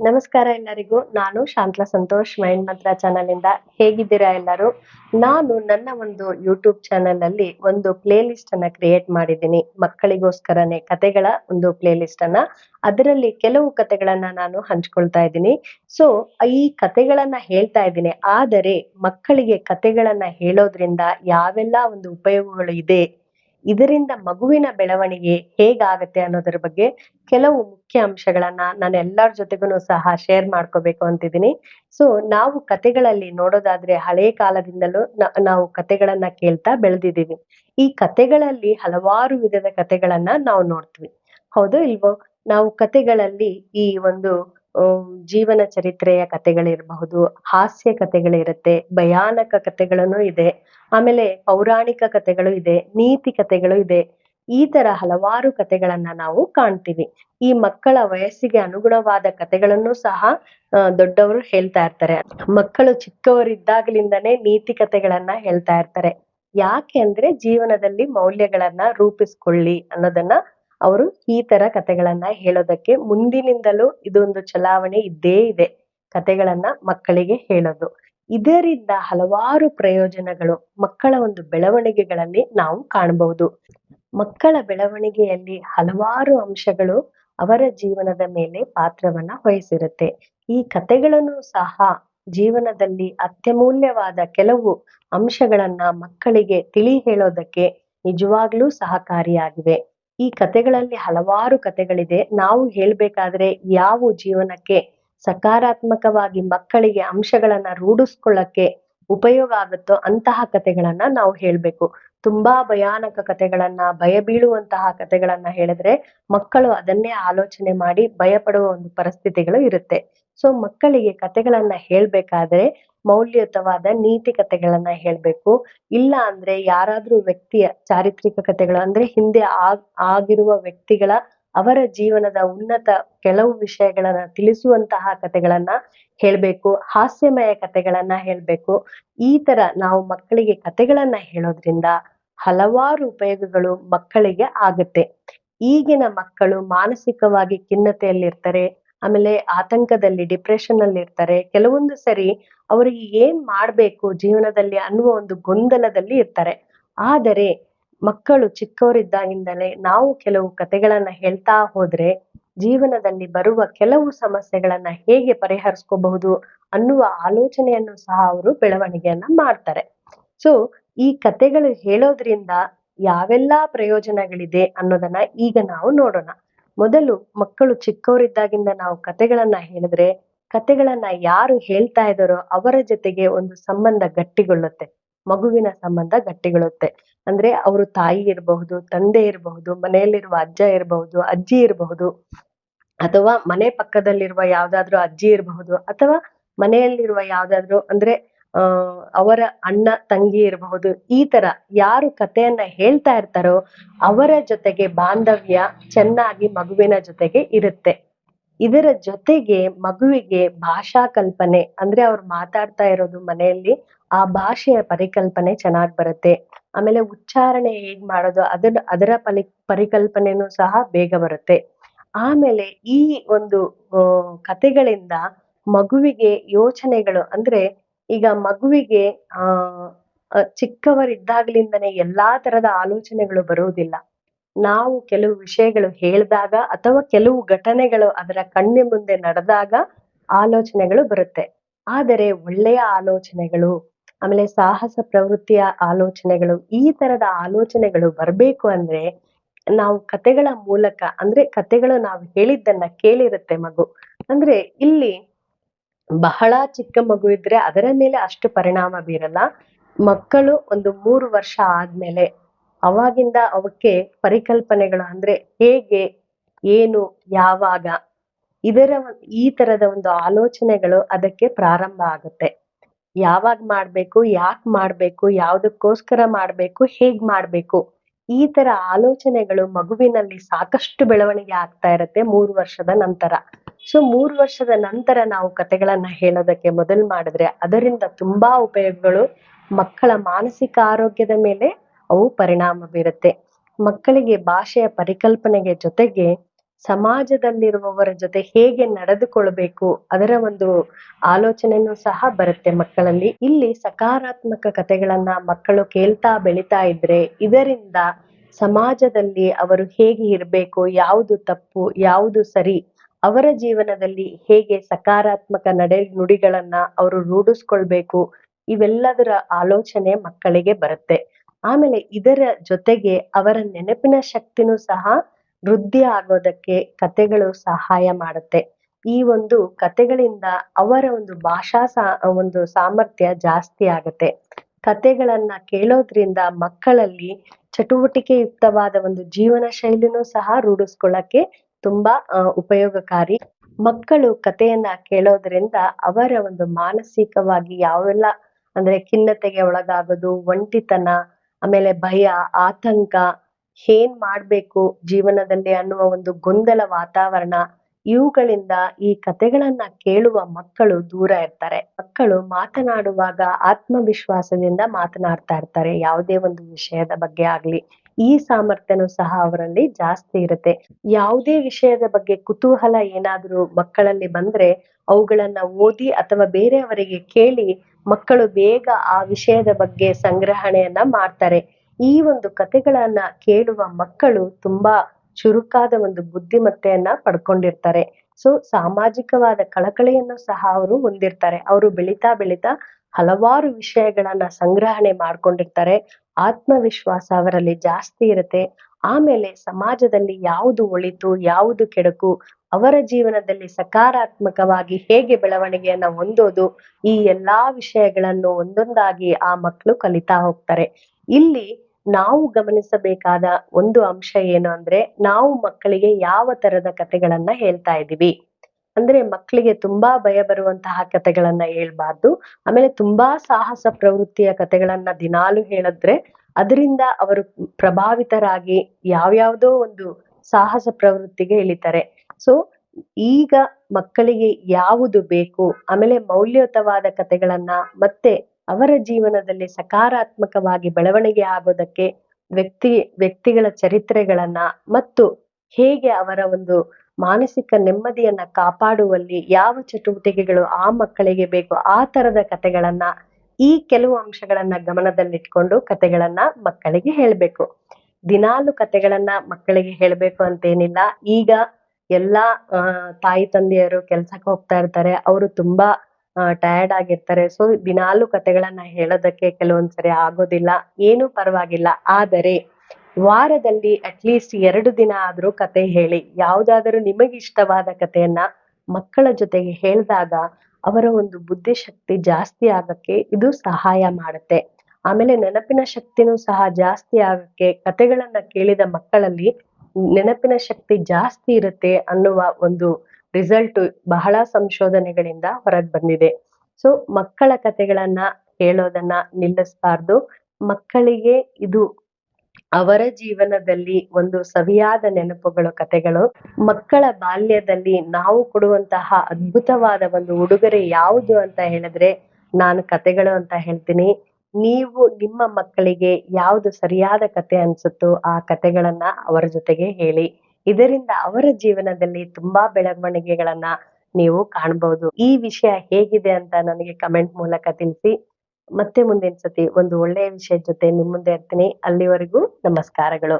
ನಮಸ್ಕಾರ ಎಲ್ಲರಿಗೂ. ನಾನು ಶಾಂತಲಾ ಸಂತೋಷ್ ಮೈಂಡ್ ಮಂತ್ರ ಚಾನಲ್ ಇಂದ ಹೇಗಿದ್ದೀರಾ ಎಲ್ಲರೂ? ನಾನು ನನ್ನ ಒಂದು ಯೂಟ್ಯೂಬ್ ಚಾನಲ್ ಅಲ್ಲಿ ಒಂದು ಪ್ಲೇ ಲಿಸ್ಟ್ ಅನ್ನ ಕ್ರಿಯೇಟ್ ಮಾಡಿದ್ದೀನಿ. ಮಕ್ಕಳಿಗೋಸ್ಕರನೇ ಕತೆಗಳ ಒಂದು ಪ್ಲೇ ಲಿಸ್ಟ್ ಅನ್ನ. ಅದರಲ್ಲಿ ಕೆಲವು ಕತೆಗಳನ್ನ ನಾನು ಹಂಚ್ಕೊಳ್ತಾ ಇದ್ದೀನಿ. ಸೊ ಈ ಕತೆಗಳನ್ನ ಹೇಳ್ತಾ ಇದ್ದೀನಿ. ಆದರೆ, ಮಕ್ಕಳಿಗೆ ಕತೆಗಳನ್ನ ಹೇಳೋದ್ರಿಂದ ಯಾವೆಲ್ಲ ಒಂದು ಉಪಯೋಗಗಳು ಇದೆ? ಇದರಿಂದ ಮಗುವಿನ ಬೆಳವಣಿಗೆ ಹೇಗಾಗತ್ತೆ ಅನ್ನೋದ್ರ ಬಗ್ಗೆ ಕೆಲವು ಮುಖ್ಯ ಅಂಶಗಳನ್ನ ನಾನು ಎಲ್ಲರ ಜೊತೆಗೂ ಸಹ ಶೇರ್ ಮಾಡ್ಕೋಬೇಕು ಅಂತಿದ್ದೀನಿ. ಸೊ ನಾವು ಕತೆಗಳಲ್ಲಿ ನೋಡೋದಾದ್ರೆ ಹಳೆ ಕಾಲದಿಂದಲೂ ನಾವು ಕತೆಗಳನ್ನ ಕೇಳ್ತಾ ಬೆಳೆದಿದ್ದೀವಿ. ಈ ಕತೆಗಳಲ್ಲಿ ಹಲವಾರು ವಿಧದ ಕತೆಗಳನ್ನ ನಾವು ನೋಡ್ತೀವಿ. ಹೌದೋ ಇಲ್ವೋ? ನಾವು ಕತೆಗಳಲ್ಲಿ ಈ ಒಂದು ಜೀವನ ಚರಿತ್ರೆಯ ಕತೆಗಳಿರಬಹುದು ಹಾಸ್ಯ ಕತೆಗಳಿರುತ್ತೆ ಭಯಾನಕ ಕತೆಗಳನ್ನು ಇದೆ. ಆಮೇಲೆ ಪೌರಾಣಿಕ ಕತೆಗಳು ಇದೆ, ನೀತಿ ಕತೆಗಳು ಇದೆ. ಈ ತರ ಹಲವಾರು ಕತೆಗಳನ್ನ ನಾವು ಕಾಣ್ತೀವಿ. ಈ ಮಕ್ಕಳ ವಯಸ್ಸಿಗೆ ಅನುಗುಣವಾದ ಕಥೆಗಳನ್ನು ಸಹ ದೊಡ್ಡವರು ಹೇಳ್ತಾ ಇರ್ತಾರೆ. ಮಕ್ಕಳು ಚಿಕ್ಕವರಿದ್ದಾಗಲಿಂದನೇ ನೀತಿ ಕಥೆಗಳನ್ನ ಹೇಳ್ತಾ ಇರ್ತಾರೆ. ಯಾಕೆ ಅಂದ್ರೆ ಜೀವನದಲ್ಲಿ ಮೌಲ್ಯಗಳನ್ನ ರೂಪಿಸ್ಕೊಳ್ಳಿ ಅನ್ನೋದನ್ನ ಅವರು ಈ ತರ ಕತೆಗಳನ್ನ ಹೇಳೋದಕ್ಕೆ ಮುಂದಿನಿಂದಲೂ ಇದೊಂದು ಚಲಾವಣೆ ಇದ್ದೇ ಇದೆ ಕತೆಗಳನ್ನ ಮಕ್ಕಳಿಗೆ ಹೇಳೋದು. ಇದರಿಂದ ಹಲವಾರು ಪ್ರಯೋಜನಗಳು ಮಕ್ಕಳ ಒಂದು ಬೆಳವಣಿಗೆಗಳಲ್ಲಿ ನಾವು ಕಾಣಬಹುದು ಮಕ್ಕಳ ಬೆಳವಣಿಗೆಯಲ್ಲಿ ಹಲವಾರು ಅಂಶಗಳು ಅವರ ಜೀವನದ ಮೇಲೆ ಪಾತ್ರವನ್ನ ವಹಿಸಿರುತ್ತೆ. ಈ ಕಥೆಗಳನ್ನು ಸಹ ಜೀವನದಲ್ಲಿ ಅತ್ಯಮೂಲ್ಯವಾದ ಕೆಲವು ಅಂಶಗಳನ್ನ ಮಕ್ಕಳಿಗೆ ತಿಳಿ ಹೇಳೋದಕ್ಕೆ ನಿಜವಾಗ್ಲೂ ಸಹಕಾರಿಯಾಗಿವೆ. ಈ ಕಥೆಗಳಲ್ಲಿ ಹಲವಾರು ಕಥೆಗಳಿದೆ. ನಾವು ಹೇಳ್ಬೇಕಾದ್ರೆ ಯಾವ ಜೀವನಕ್ಕೆ ಸಕಾರಾತ್ಮಕವಾಗಿ ಮಕ್ಕಳಿಗೆ ಅಂಶಗಳನ್ನ ರೂಢಿಸ್ಕೊಳ್ಳಕ್ಕೆ ಉಪಯೋಗ ಆಗುತ್ತೋ ಅಂತಹ ಕಥೆಗಳನ್ನ ನಾವು ಹೇಳ್ಬೇಕು. ತುಂಬಾ ಭಯಾನಕ ಕತೆಗಳನ್ನ, ಭಯ ಬೀಳುವಂತಹ ಕಥೆಗಳನ್ನ ಹೇಳಿದ್ರೆ ಮಕ್ಕಳು ಅದನ್ನೇ ಆಲೋಚನೆ ಮಾಡಿ ಭಯ ಪಡುವ ಒಂದು ಪರಿಸ್ಥಿತಿಗಳು ಇರುತ್ತೆ. ಸೊ ಮಕ್ಕಳಿಗೆ ಕತೆಗಳನ್ನ ಹೇಳ್ಬೇಕಾದ್ರೆ ಮೌಲ್ಯಯುತವಾದ ನೀತಿ ಕಥೆಗಳನ್ನ ಹೇಳ್ಬೇಕು. ಇಲ್ಲ ಅಂದ್ರೆ ಯಾರಾದ್ರೂ ವ್ಯಕ್ತಿಯ ಚಾರಿತ್ರಿಕ ಕತೆಗಳು ಅಂದ್ರೆ ಹಿಂದೆ ಆಗ್, ಆಗಿರುವ ವ್ಯಕ್ತಿಗಳ ಅವರ ಜೀವನದ ಉನ್ನತ ಕೆಲವು ವಿಷಯಗಳನ್ನ ತಿಳಿಸುವಂತಹ ಕಥೆಗಳನ್ನ ಹೇಳ್ಬೇಕು, ಹಾಸ್ಯಮಯ ಕಥೆಗಳನ್ನ ಹೇಳ್ಬೇಕು. ಈ ತರ ನಾವು ಮಕ್ಕಳಿಗೆ ಕಥೆಗಳನ್ನ ಹೇಳೋದ್ರಿಂದ ಹಲವಾರು ಉಪಯೋಗಗಳು ಮಕ್ಕಳಿಗೆ ಆಗುತ್ತೆ. ಈಗಿನ ಮಕ್ಕಳು ಮಾನಸಿಕವಾಗಿ ಖಿನ್ನತೆಯಲ್ಲಿರ್ತಾರೆ, ಆಮೇಲೆ ಆತಂಕದಲ್ಲಿ ಡಿಪ್ರೆಷನ್ ಅಲ್ಲಿ ಇರ್ತಾರೆ ಕೆಲವೊಂದು ಸರಿ ಅವರಿಗೆ ಏನ್ ಮಾಡ್ಬೇಕು ಜೀವನದಲ್ಲಿ ಅನ್ನುವ ಒಂದು ಗೊಂದಲದಲ್ಲಿ ಇರ್ತಾರೆ. ಆದರೆ ಮಕ್ಕಳು ಚಿಕ್ಕವರಿದ್ದಾಗಿಂದಲೇ ನಾವು ಕೆಲವು ಕತೆಗಳನ್ನ ಹೇಳ್ತಾ ಹೋದ್ರೆ ಜೀವನದಲ್ಲಿ ಬರುವ ಕೆಲವು ಸಮಸ್ಯೆಗಳನ್ನ ಹೇಗೆ ಪರಿಹರಿಸ್ಕೋಬಹುದು ಅನ್ನುವ ಆಲೋಚನೆಯನ್ನು ಸಹ ಅವರು ಬೆಳವಣಿಗೆಯನ್ನ ಮಾಡ್ತಾರೆ. ಸೊ ಈ ಕಥೆಗಳು ಹೇಳೋದ್ರಿಂದ ಯಾವೆಲ್ಲಾ ಪ್ರಯೋಜನಗಳಿದೆ ಅನ್ನೋದನ್ನ ಈಗ ನಾವು ನೋಡೋಣ. ಮೊದಲು ಮಕ್ಕಳು ಚಿಕ್ಕವರಿದ್ದಾಗಿಂದ ನಾವು ಕತೆಗಳನ್ನ ಹೇಳಿದ್ರೆ ಕತೆಗಳನ್ನ ಯಾರು ಹೇಳ್ತಾ ಇದ್ದಾರೋ ಅವರ ಜೊತೆಗೆ ಒಂದು ಸಂಬಂಧ ಗಟ್ಟಿಗೊಳ್ಳುತ್ತೆ. ಮಗುವಿನ ಸಂಬಂಧ ಗಟ್ಟಿಗೊಳ್ಳುತ್ತೆ. ಅಂದ್ರೆ ಅವರು ತಾಯಿ ಇರಬಹುದು, ತಂದೆ ಇರಬಹುದು, ಮನೆಯಲ್ಲಿರುವ ಅಜ್ಜ ಇರಬಹುದು, ಅಜ್ಜಿ ಇರಬಹುದು, ಅಥವಾ ಮನೆ ಪಕ್ಕದಲ್ಲಿರುವ ಯಾವ್ದಾದ್ರು ಅಜ್ಜಿ ಇರಬಹುದು, ಅಥವಾ ಮನೆಯಲ್ಲಿರುವ ಯಾವ್ದಾದ್ರು ಅಂದ್ರೆ ಅವರ ಅಣ್ಣ, ತಂಗಿ ಇರಬಹುದು, ಈ ತರ ಯಾರು ಕಥೆಯನ್ನ ಹೇಳ್ತಾ ಇರ್ತಾರೋ ಅವರ ಜೊತೆಗೆ ಬಾಂಧವ್ಯ ಚೆನ್ನಾಗಿ ಮಗುವಿನ ಜೊತೆಗೆ ಇರುತ್ತೆ. ಇದರ ಜೊತೆಗೆ ಮಗುವಿಗೆ ಭಾಷಾ ಕಲ್ಪನೆ ಅಂದ್ರೆ ಅವ್ರು ಮಾತಾಡ್ತಾ ಇರೋದು ಮನೆಯಲ್ಲಿ ಆ ಭಾಷೆಯ ಪರಿಕಲ್ಪನೆ ಚೆನ್ನಾಗ್ ಬರುತ್ತೆ. ಆಮೇಲೆ ಉಚ್ಚಾರಣೆ ಹೇಗ್ ಮಾಡೋದು ಅದನ್ನ ಅದರ ಪಲಿ ಪರಿಕಲ್ಪನೆನೂ ಸಹ ಬೇಗ ಬರುತ್ತೆ. ಆಮೇಲೆ ಈ ಒಂದು ಆ, ಕತೆಗಳಿಂದ ಮಗುವಿಗೆ ಯೋಚನೆಗಳು ಅಂದ್ರೆ ಈಗ ಮಗುವಿಗೆ ಚಿಕ್ಕವರಿದ್ದಾಗ್ಲಿಂದನೇ ಎಲ್ಲಾ ತರದ ಆಲೋಚನೆಗಳು ಬರುವುದಿಲ್ಲ. ನಾವು ಕೆಲವು ವಿಷಯಗಳು ಹೇಳಿದಾಗ ಅಥವಾ ಕೆಲವು ಘಟನೆಗಳು ಅದರ ಕಣ್ಣೆ ಮುಂದೆ ನಡೆದಾಗ ಆಲೋಚನೆಗಳು ಬರುತ್ತೆ. ಆದರೆ ಒಳ್ಳೆಯ ಆಲೋಚನೆಗಳು ಆಮೇಲೆ ಸಾಹಸ ಪ್ರವೃತ್ತಿಯ ಆಲೋಚನೆಗಳು, ಈ ತರದ ಆಲೋಚನೆಗಳು ಬರಬೇಕು ಅಂದ್ರೆ ನಾವು ಕತೆಗಳ ಮೂಲಕ, ಅಂದ್ರೆ ಕತೆಗಳು ನಾವು ಹೇಳಿದ್ದನ್ನ ಕೇಳಿರುತ್ತೆ ಮಗು. ಅಂದ್ರೆ ಇಲ್ಲಿ ಬಹಳ ಚಿಕ್ಕ ಮಗು ಇದ್ರೆ ಅದರ ಮೇಲೆ ಅಷ್ಟು ಪರಿಣಾಮ ಬೀರಲ್ಲ. ಮಕ್ಕಳು ಒಂದು ಮೂರು ವರ್ಷ ಆದ್ಮೇಲೆ ಅವಾಗಿಂದ ಅವಕ್ಕೆ ಪರಿಕಲ್ಪನೆಗಳು ಅಂದ್ರೆ ಹೇಗೆ, ಏನು, ಯಾವಾಗ, ಇದರ ಈ ತರದ ಒಂದು ಆಲೋಚನೆಗಳು ಅದಕ್ಕೆ ಪ್ರಾರಂಭ ಆಗುತ್ತೆ. ಯಾವಾಗ ಮಾಡ್ಬೇಕು, ಯಾಕ್ ಮಾಡ್ಬೇಕು, ಯಾವುದಕ್ಕೋಸ್ಕರ ಮಾಡ್ಬೇಕು, ಹೇಗ್ ಮಾಡ್ಬೇಕು, ಈ ತರ ಆಲೋಚನೆಗಳು ಮಗುವಿನಲ್ಲಿ ಸಾಕಷ್ಟು ಬೆಳವಣಿಗೆ ಆಗ್ತಾ ಇರತ್ತೆ ಮೂರು ವರ್ಷದ ನಂತರ. ಸೊ, ಮೂರು ವರ್ಷದ ನಂತರ ನಾವು ಕತೆಗಳನ್ನ ಹೇಳೋದಕ್ಕೆ ಮೊದಲು ಮಾಡಿದ್ರೆ ಅದರಿಂದ ತುಂಬಾ ಉಪಯೋಗಗಳು ಮಕ್ಕಳ ಮಾನಸಿಕ ಆರೋಗ್ಯದ ಮೇಲೆ ಅವು ಪರಿಣಾಮ ಬೀರುತ್ತೆ. ಮಕ್ಕಳಿಗೆ ಭಾಷೆಯ ಪರಿಕಲ್ಪನೆಗೆ ಜೊತೆಗೆ ಸಮಾಜದಲ್ಲಿರುವವರ ಜೊತೆ ಹೇಗೆ ನಡೆದುಕೊಳ್ಬೇಕು ಅದರ ಒಂದು ಆಲೋಚನೆನೂ ಸಹ ಬರುತ್ತೆ ಮಕ್ಕಳಲ್ಲಿ. ಇಲ್ಲಿ ಸಕಾರಾತ್ಮಕ ಕಥೆಗಳನ್ನ ಮಕ್ಕಳು ಕೇಳ್ತಾ ಬೆಳಿತಾ ಇದ್ರೆ ಇದರಿಂದ ಸಮಾಜದಲ್ಲಿ ಅವರು ಹೇಗೆ ಇರಬೇಕು, ಯಾವುದು ತಪ್ಪು, ಯಾವುದು ಸರಿ, ಅವರ ಜೀವನದಲ್ಲಿ ಹೇಗೆ ಸಕಾರಾತ್ಮಕ ನಡೆ ನುಡಿಗಳನ್ನ ಅವರು ರೂಢಿಸ್ಕೊಳ್ಬೇಕು, ಇವೆಲ್ಲದರ ಆಲೋಚನೆ ಮಕ್ಕಳಿಗೆ ಬರುತ್ತೆ. ಆಮೇಲೆ ಇದರ ಜೊತೆಗೆ ಅವರ ನೆನಪಿನ ಶಕ್ತಿನೂ ಸಹ ವೃದ್ಧಿ ಆಗೋದಕ್ಕೆ ಕಥೆಗಳು ಸಹಾಯ ಮಾಡುತ್ತೆ. ಈ ಒಂದು ಕಥೆಗಳಿಂದ ಅವರ ಒಂದು ಭಾಷಾ ಸಾ, ಒಂದು ಸಾಮರ್ಥ್ಯ ಜಾಸ್ತಿ ಆಗತ್ತೆ. ಕಥೆಗಳನ್ನ ಕೇಳೋದ್ರಿಂದ ಮಕ್ಕಳಲ್ಲಿ ಚಟುವಟಿಕೆಯುಕ್ತವಾದ ಒಂದು ಜೀವನ ಶೈಲಿನೂ ಸಹ ರೂಢಿಸ್ಕೊಳ್ಳಕ್ಕೆ ತುಂಬಾ ಉಪಯೋಗಕಾರಿ. ಮಕ್ಕಳು ಕಥೆಯನ್ನ ಕೇಳೋದ್ರಿಂದ ಅವರ ಒಂದು ಮಾನಸಿಕವಾಗಿ ಯಾವೆಲ್ಲ, ಅಂದ್ರೆ ಖಿನ್ನತೆಗೆ ಒಳಗಾಗೋದು, ಒಂಟಿತನ, ಆಮೇಲೆ ಭಯ, ಆತಂಕ ಏನ್ ಮಾಡ್ಬೇಕು ಜೀವನದಲ್ಲಿ ಅನ್ನುವ ಒಂದು ಗೊಂದಲ ವಾತಾವರಣ ಇವುಗಳಿಂದ ಈ ಕಥೆಗಳನ್ನ ಕೇಳುವ ಮಕ್ಕಳು ದೂರ ಇರ್ತಾರೆ. ಮಕ್ಕಳು ಮಾತನಾಡುವಾಗ ಆತ್ಮವಿಶ್ವಾಸದಿಂದ ಮಾತನಾಡ್ತಾ ಇರ್ತಾರೆ. ಯಾವುದೇ ಒಂದು ವಿಷಯದ ಬಗ್ಗೆ ಆಗ್ಲಿ, ಈ ಸಾಮರ್ಥ್ಯನೂ ಸಹ ಅವರಲ್ಲಿ ಜಾಸ್ತಿ ಇರುತ್ತೆ. ಯಾವುದೇ ವಿಷಯದ ಬಗ್ಗೆ ಕುತೂಹಲ ಏನಾದ್ರೂ ಮಕ್ಕಳಲ್ಲಿ ಬಂದ್ರೆ ಅವುಗಳನ್ನ ಓದಿ ಅಥವಾ ಬೇರೆಯವರಿಗೆ ಕೇಳಿ ಮಕ್ಕಳು ಬೇಗ ಆ ವಿಷಯದ ಬಗ್ಗೆ ಸಂಗ್ರಹಣೆಯನ್ನ ಮಾಡ್ತಾರೆ. ಈ ಒಂದು ಕಥೆಗಳನ್ನ ಕೇಳುವ ಮಕ್ಕಳು ತುಂಬಾ ಚುರುಕಾದ ಒಂದು ಬುದ್ಧಿಮತ್ತೆಯನ್ನ ಪಡ್ಕೊಂಡಿರ್ತಾರೆ. ಸೊ ಸಾಮಾಜಿಕವಾದ ಕಳಕಳಿಯನ್ನು ಸಹ ಅವರು ಹೊಂದಿರ್ತಾರೆ. ಅವರು ಬೆಳಿತಾ ಬೆಳಿತಾ ಹಲವಾರು ವಿಷಯಗಳನ್ನ ಸಂಗ್ರಹಣೆ ಮಾಡ್ಕೊಂಡಿರ್ತಾರೆ. ಆತ್ಮವಿಶ್ವಾಸ ಅವರಲ್ಲಿ ಜಾಸ್ತಿ ಇರುತ್ತೆ. ಆಮೇಲೆ ಸಮಾಜದಲ್ಲಿ ಯಾವುದು ಒಳಿತು, ಯಾವುದು ಕೆಡಕು, ಅವರ ಜೀವನದಲ್ಲಿ ಸಕಾರಾತ್ಮಕವಾಗಿ ಹೇಗೆ ಬೆಳವಣಿಗೆಯನ್ನ ಹೊಂದೋದು, ಈ ಎಲ್ಲಾ ವಿಷಯಗಳನ್ನು ಒಂದೊಂದಾಗಿ ಆ ಮಕ್ಕಳು ಕಲಿತಾ ಹೋಗ್ತಾರೆ. ಇಲ್ಲಿ ನಾವು ಗಮನಿಸಬೇಕಾದ ಒಂದು ಅಂಶ ಏನು ಅಂದ್ರೆ ನಾವು ಮಕ್ಕಳಿಗೆ ಯಾವ ತರದ ಕಥೆಗಳನ್ನ ಹೇಳ್ತಾ ಇದೀವಿ ಅಂದ್ರೆ ಮಕ್ಕಳಿಗೆ ತುಂಬಾ ಭಯ ಬರುವಂತಹ ಕಥೆಗಳನ್ನ ಹೇಳ್ಬಾರ್ದು. ಆಮೇಲೆ ತುಂಬಾ ಸಾಹಸ ಪ್ರವೃತ್ತಿಯ ಕಥೆಗಳನ್ನ ದಿನಾಲು ಹೇಳಿದ್ರೆ ಅದರಿಂದ ಅವರು ಪ್ರಭಾವಿತರಾಗಿ ಯಾವ್ಯಾವ್ದೋ ಒಂದು ಸಾಹಸ ಪ್ರವೃತ್ತಿಗೆ ಇಳಿತಾರೆ. ಸೊ ಈಗ ಮಕ್ಕಳಿಗೆ ಯಾವುದು ಬೇಕು? ಆಮೇಲೆ ಮೌಲ್ಯಯುತವಾದ ಕಥೆಗಳನ್ನ ಮತ್ತೆ ಅವರ ಜೀವನದಲ್ಲಿ ಸಕಾರಾತ್ಮಕವಾಗಿ ಬೆಳವಣಿಗೆ ಆಗೋದಕ್ಕೆ ವ್ಯಕ್ತಿ, ವ್ಯಕ್ತಿಗಳ ಚರಿತ್ರೆಗಳನ್ನ ಮತ್ತು ಹೇಗೆ ಅವರ ಒಂದು ಮಾನಸಿಕ ನೆಮ್ಮದಿಯನ್ನ ಕಾಪಾಡುವಲ್ಲಿ ಯಾವ ಚಟುವಟಿಕೆಗಳು ಆ ಮಕ್ಕಳಿಗೆ ಬೇಕು ಆ ತರದ ಕಥೆಗಳನ್ನ, ಈ ಕೆಲವು ಅಂಶಗಳನ್ನ ಗಮನದಲ್ಲಿಟ್ಕೊಂಡು ಕಥೆಗಳನ್ನ ಮಕ್ಕಳಿಗೆ ಹೇಳ್ಬೇಕು. ದಿನಾಲು ಕಥೆಗಳನ್ನ ಮಕ್ಕಳಿಗೆ ಹೇಳ್ಬೇಕು ಅಂತೇನಿಲ್ಲ. ಈಗ ಎಲ್ಲಾ ತಾಯಿ, ತಂದೆಯರು ಕೆಲ್ಸಕ್ಕೆ ಹೋಗ್ತಾ ಇರ್ತಾರೆ. ಅವರು ತುಂಬಾ ಟಯರ್ಡ್ ಆಗಿರ್ತಾರೆ. ಸೊ ದಿನಾಲು ಕಥೆಗಳನ್ನ ಹೇಳೋದಕ್ಕೆ ಕೆಲವೊಂದ್ಸರಿ ಆಗೋದಿಲ್ಲ. ಏನು ಪರವಾಗಿಲ್ಲ. ಆದರೆ, ವಾರದಲ್ಲಿ ಅಟ್ಲೀಸ್ಟ್ ಎರಡು ದಿನ ಆದ್ರೂ ಕತೆ ಹೇಳಿ. ಯಾವುದಾದರೂ ನಿಮಗೆ ಇಷ್ಟವಾದ ಕಥೆಯನ್ನ ಮಕ್ಕಳ ಜೊತೆಗೆ ಹೇಳಿದಾಗ ಅವರ ಒಂದು ಬುದ್ಧಿಶಕ್ತಿ ಜಾಸ್ತಿ ಆಗಕ್ಕೆ ಇದು ಸಹಾಯ ಮಾಡುತ್ತೆ. ಆಮೇಲೆ ನೆನಪಿನ ಶಕ್ತಿನೂ ಸಹ ಜಾಸ್ತಿ ಆಗಕ್ಕೆ ಕಥೆಗಳನ್ನ ಕೇಳಿದ ಮಕ್ಕಳಲ್ಲಿ ನೆನಪಿನ ಶಕ್ತಿ ಜಾಸ್ತಿ ಇರುತ್ತೆ ಅನ್ನುವ ಒಂದು ರಿಸಲ್ಟ್ ಬಹಳ ಸಂಶೋಧನೆಗಳಿಂದ ಹೊರಗ್ ಬಂದಿದೆ. ಸೊ ಮಕ್ಕಳ ಕಥೆಗಳನ್ನ ಹೇಳೋದನ್ನ ನಿಲ್ಲಿಸಬಾರ್ದು. ಮಕ್ಕಳಿಗೆ ಇದು ಅವರ ಜೀವನದಲ್ಲಿ ಒಂದು ಸವಿಯಾದ ನೆನಪುಗಳು ಕಥೆಗಳು. ಮಕ್ಕಳ ಬಾಲ್ಯದಲ್ಲಿ ನಾವು ಕೊಡುವಂತಹ ಅದ್ಭುತವಾದ ಒಂದು ಉಡುಗೊರೆ ಯಾವುದು ಅಂತ ಹೇಳಿದ್ರೆ ನಾನು ಕಥೆಗಳು ಅಂತ ಹೇಳ್ತೀನಿ. ನೀವು ನಿಮ್ಮ ಮಕ್ಕಳಿಗೆ ಯಾವುದು ಸರಿಯಾದ ಕತೆ ಅನ್ಸುತ್ತೋ ಆ ಕತೆಗಳನ್ನ ಅವರ ಜೊತೆಗೆ ಹೇಳಿ. ಇದರಿಂದ ಅವರ ಜೀವನದಲ್ಲಿ ತುಂಬಾ ಬೆಳವಣಿಗೆಗಳನ್ನ ನೀವು ಕಾಣಬಹುದು ಈ ವಿಷಯ ಹೇಗಿದೆ ಅಂತ ನನಗೆ ಕಮೆಂಟ್ ಮೂಲಕ ತಿಳಿಸಿ. ಮತ್ತೆ ಮುಂದಿನ ಸತಿ ಒಂದು ಒಳ್ಳೆಯ ವಿಷಯದ ಜೊತೆ ನಿಮ್ಮ ಮುಂದೆ ಇರ್ತೀನಿ. ಅಲ್ಲಿವರೆಗೂ ನಮಸ್ಕಾರಗಳು.